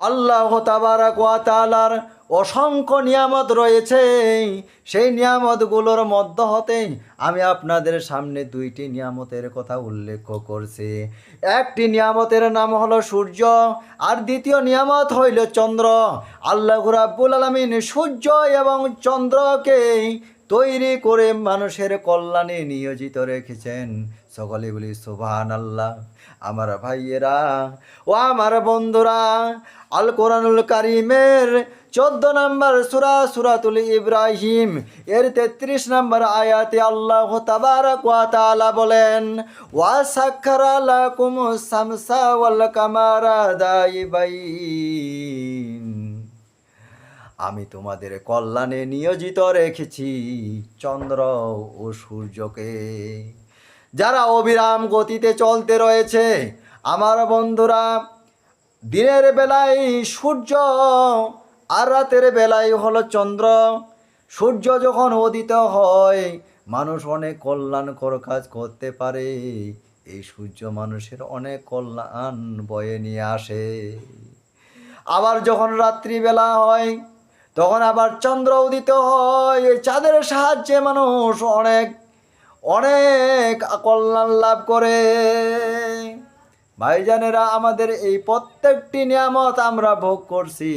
আল্লাহ তাবারাক ওয়া অসংখ্য নিয়ামত রয়েছে। সেই নিয়ামতগুলোর মধ্য হতে আমি আপনাদের সামনে দুইটি নিয়ামতের কথা উল্লেখ করছি। একটি নিয়ামতের নাম হলো সূর্য, আর দ্বিতীয় নিয়ামত হইল চন্দ্র। আল্লাহ রাব্বুল আলামিন সূর্য এবং চন্দ্রকে তৈরি করে মানুষের কল্যাণে নিয়োজিত রেখেছেন। সকলে বলি সুবহান আল্লাহ আমার ভাইয়েরা ও আমার বন্ধুরা আল কোরআনুল কারিমের চোদ্দ নম্বর সুরা, সুরাতুল ইব্রাহিম, এর তেত্রিশ নম্বর আয়াতে আল্লাহ তাবারাক ওয়া তাআলা বলেন, ওয়া সাক্ষারা লাকুম সামসা ওয়াল কামারা দাইবাইন। আমি তোমাদের কল্যাণে নিয়োজিত রেখেছি, চন্দ্র ও সূর্যকে। যারা অবিরাম গতিতে চলতে রয়েছে, আমার বন্ধুরা, দিনের বেলায় সূর্য আর রাতের বেলায় হলো চন্দ্র। সূর্য যখন উদিত হয়, মানুষ অনেক কল্যাণকর কাজ করতে পারে। এই সূর্য মানুষের অনেক কল্যাণ বয়ে নিয়ে আসে। আবার যখন রাত্রিবেলা হয় তখন আবার চন্দ্র উদিত হয়। এই চাঁদের সাহায্যে মানুষ অনেক অনেক কল্যাণ লাভ করে। ভাইজানেরা, আমাদের এই প্রত্যেকটি নিয়ামত আমরা ভোগ করছি।